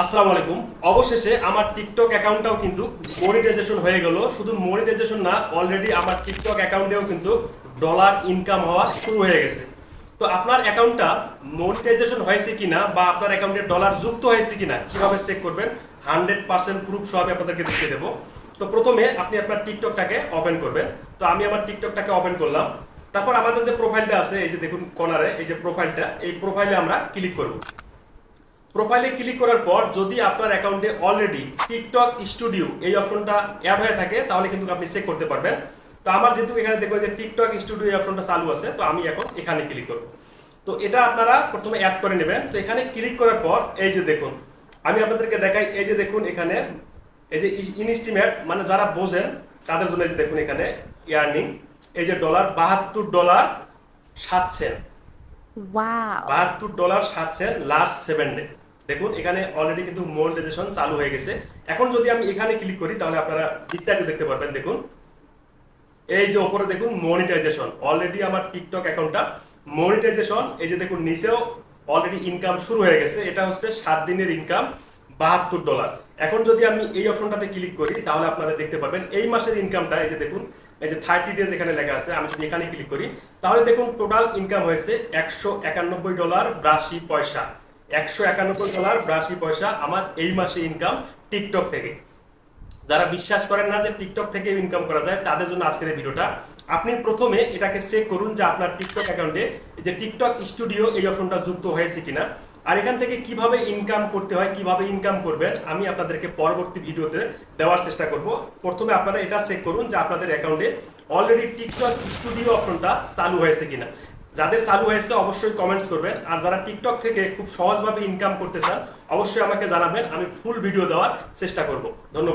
আসসালামু আলাইকুম। অবশেষে আমার টিকটক অ্যাকাউন্টটাও কিন্তু মনিটাইজেশন হয়ে গেল। শুধু মনিটাইজেশন না অলরেডি আমার টিকটক অ্যাকাউন্টেও কিন্তু ডলার ইনকাম হওয়া শুরু হয়ে গেছে। তো আপনার অ্যাকাউন্টটা মনিটাইজেশন হয়েছে কিনা বা আপনার অ্যাকাউন্টে ডলার যুক্ত হয়েছে কিনা কীভাবে চেক করবেন হান্ড্রেড পার্সেন্ট প্রুফ আমি আপনাদেরকে দেখিয়ে দেবো। তো প্রথমে আপনি আপনার টিকটকটাকে ওপেন করবেন। তো আমি আমার টিকটকটাকে ওপেন করলাম। তারপর আমাদের যে প্রোফাইলটা আছে, এই যে দেখুন কর্নারে এই যে প্রোফাইলটা এই প্রোফাইলে আমরা ক্লিক করব। প্রোফাইলে ক্লিক করার পর যদি আপনার অ্যাকাউন্টে অলরেডি টিকটক স্টুডিও এই অপশনটা অ্যাড হয়ে থাকে তাহলে কিন্তু আপনি চেক করতে পারবেন। তো আমার যেহেতু এখানে দেখবেন যে টিকটক স্টুডিও এই অপশনটা চালু আছে তো আমি এখন এখানে ক্লিক করব। তো এটা আপনারা প্রথমে অ্যাড করে নেবেন। তো এখানে ক্লিক করার পর এই যে দেখুন আমি আপনাদেরকে দেখাই এই যে দেখুন এখানে এই যে ইনস্টিমেট মানে যারা বোঝেন তাদের জন্য এই যে দেখুন এখানে ইয়ার্নিং এই যে ডলার বাহাত্তর ডলার সাত সেন্ট. বাহাত্তর ডলার সাত সেন্ট লাস্ট সেভেন ডে দেখুন, এখানে অলরেডি কিন্তু মনিটাইজেশন চালু হয়ে গেছে। এখন যদি আমি এখানে ক্লিক করি, তাহলে আপনারা বিস্তারিত দেখতে পারবেন, দেখুন। এই যে ওপরে দেখুন মনিটাইজেশন অলরেডি আমার টিকটক অ্যাকাউন্টটা মনিটাইজেশন এই যে দেখুন, নিচেও অলরেডি ইনকাম শুরু হয়ে গেছে। এটা হচ্ছে সাত দিনের ইনকাম বাহাত্তর ডলার এখন যদি আমি এই অপশনটাতে ক্লিক করি, তাহলে আপনারা দেখতে পারবেন, এই মাসের ইনকামটা এই যে দেখুন, এই যে থার্টি ডেজ এখানে লেখা আছে, আমি যদি এখানে ক্লিক করি, তাহলে দেখুন টোটাল ইনকাম হয়েছে একশো একানব্বই ডলার ব্রাশি পয়সা। একশো একানব্বই ডলার ব্রাশি পয়সা আমার এই মাসে ইনকাম টিকটক থেকে। যারা বিশ্বাস করেন না যে টিকটক থেকে ইনকাম করা যায়, তাদের জন্য আজকের এই ভিডিওটা। আপনি প্রথমে এটাকে চেক করুন যে আপনার টিকটক অ্যাকাউন্টে যে টিকটক স্টুডিও এই অপশনটা যুক্ত হয়েছে কিনা। আর এখান থেকে কীভাবে ইনকাম করতে হয়, কীভাবে ইনকাম করবেন, আমি আপনাদেরকে পরবর্তী ভিডিওতে দেওয়ার চেষ্টা করব। প্রথমে আপনারা এটা চেক করুন যে আপনাদের অ্যাকাউন্টে অলরেডি টিকটক স্টুডিও অপশনটা চালু হয়েছে কিনা। যাদের চালু হয়েছে অবশ্যই কমেন্টস করবেন। আর যারা টিকটক থেকে খুব সহজভাবে ইনকাম করতে চান, অবশ্যই আমাকে জানাবেন, আমি ফুল ভিডিও দেওয়ার চেষ্টা করব। ধন্যবাদ।